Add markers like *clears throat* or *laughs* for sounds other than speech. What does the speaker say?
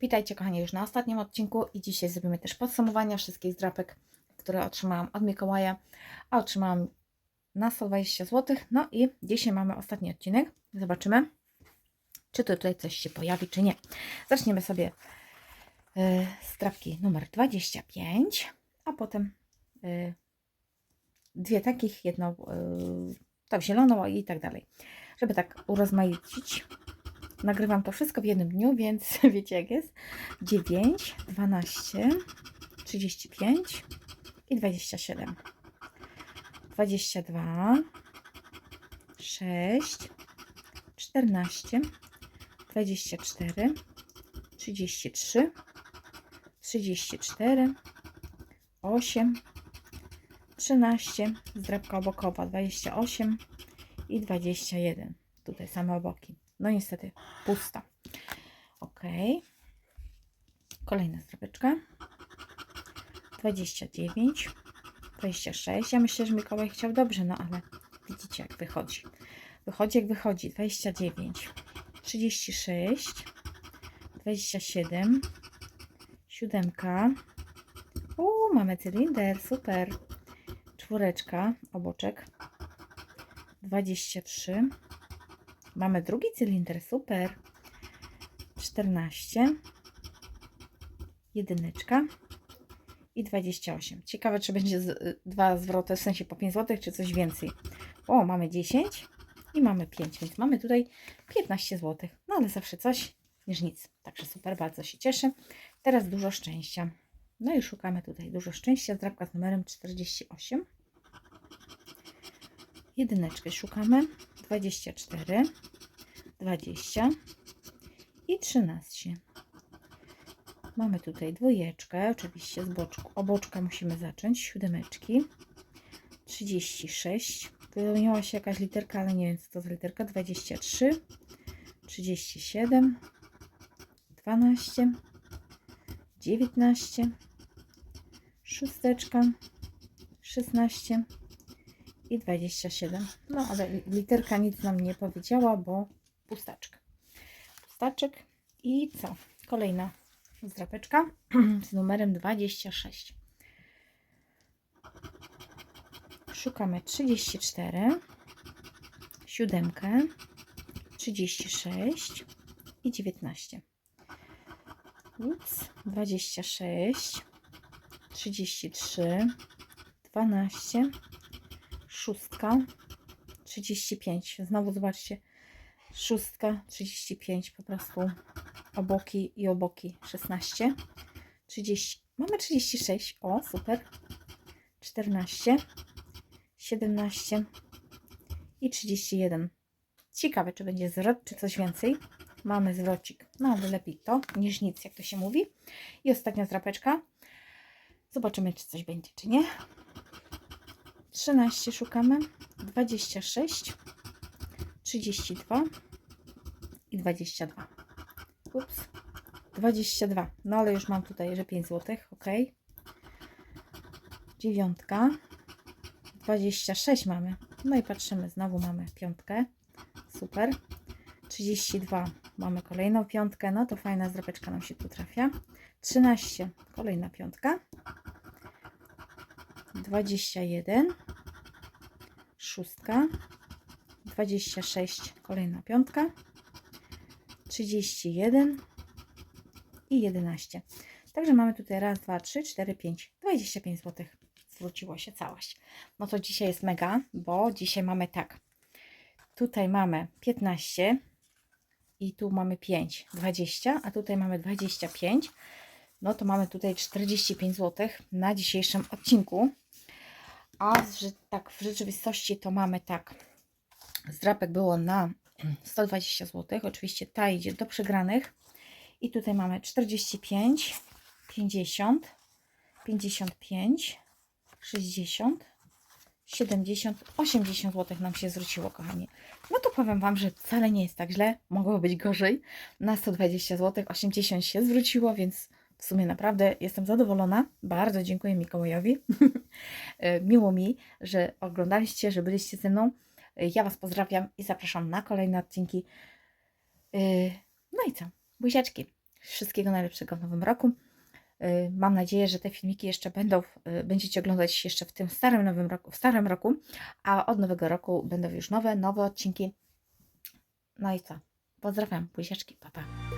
Witajcie kochani już na ostatnim odcinku i dzisiaj zrobimy też podsumowania wszystkich zdrapek, które otrzymałam od Mikołaja, a otrzymałam na 120 zł. No i dzisiaj mamy ostatni odcinek. Zobaczymy, czy tutaj coś się pojawi, czy nie. Zaczniemy sobie y, z zdrapki numer 25, a potem y, dwie takich, jedną y, tą zieloną i tak dalej. Żeby tak urozmaicić, nagrywam to wszystko w jednym dniu, więc *laughs* wiecie jak jest. 9, 12, 35 i 27. 22, 6, 14, 24, 33, 34, 8, 13, zdrabka obokowa 28 i 21. Tutaj same oboki. No niestety pusta. Ok. Kolejna zdrabeczka. 29, 26. Ja myślę, że Mikołaj chciał dobrze, no ale widzicie jak wychodzi. Wychodzi jak wychodzi. 29, 36, 27, 7. Uuu, mamy cylinder, super. Czwóreczka, oboczek. 23. Mamy drugi cylinder, super. 14. Jedyneczka. I 28. Ciekawe, czy będzie z, dwa zwroty, w sensie po 5 zł, czy coś więcej. O, mamy 10 i mamy 5, więc mamy tutaj 15 zł. No ale zawsze coś niż nic. Także super, bardzo się cieszę. Teraz dużo szczęścia. No i szukamy tutaj dużo szczęścia. Zdrabka z numerem 48. Jedyneczkę szukamy. 24, 20 i 13. Mamy tutaj dwójeczkę, oczywiście z boczku. Oboczka musimy zacząć. Siódemeczki. 36. Wyłoniła się jakaś literka, ale nie wiem co to za literka. 23, 37, 12, 19, szósteczka, 16 i 27. No ale literka nic nam nie powiedziała, bo pustaczka. Pustaczek i co? Kolejna zdrapeczka *clears throat* z numerem 26. Szukamy 34, 7, 36 i 19. Ups, 26, 33, 12, szóstka, 35. Znowu zobaczcie, szóstka, 35, po prostu oboki i oboki 16, 30, mamy 36, o super, 14, 17 i 31. Ciekawe, czy będzie zwrot, czy coś więcej. Mamy zwrocik, no ale lepiej to niż nic, jak to się mówi. I ostatnia zdrapeczka. Zobaczymy, czy coś będzie, czy nie. 13 szukamy, 26, 32 i 22. Ups, 22. No ale już mam tutaj, że 5 zł, ok. Dziewiątka, 26 mamy. No i patrzymy, znowu mamy piątkę. Super. 32 mamy kolejną piątkę. No to fajna zdrapeczka nam się tu trafia. 13 kolejna piątka. 21, szóstka, 26, kolejna piątka, 31 i 11. Także mamy tutaj raz, dwa, trzy, cztery, pięć, 25 zł. Zwróciło się całość. No to dzisiaj jest mega, bo dzisiaj mamy tak. Tutaj mamy 15 i tu mamy 5, 20, a tutaj mamy 25 no to mamy tutaj 45 zł na dzisiejszym odcinku. A tak w rzeczywistości to mamy tak, zdrapek było na 120 zł. Oczywiście ta idzie do przegranych. I tutaj mamy 45, 50, 55, 60, 70, 80 zł nam się zwróciło, kochani. No to powiem Wam, że wcale nie jest tak źle. Mogło być gorzej. Na 120 zł 80 się zwróciło, więc w sumie naprawdę jestem zadowolona. Bardzo dziękuję Mikołajowi. *laughs* Miło mi, że oglądaliście, że byliście ze mną. Ja Was pozdrawiam i zapraszam na kolejne odcinki. No i co? Buziaczki. Wszystkiego najlepszego w nowym roku. Mam nadzieję, że te filmiki jeszcze będą, będziecie oglądać jeszcze w tym starym nowym roku, w starym roku, a od nowego roku będą już nowe, nowe odcinki. No i co? Pozdrawiam, buziaczki, pa pa.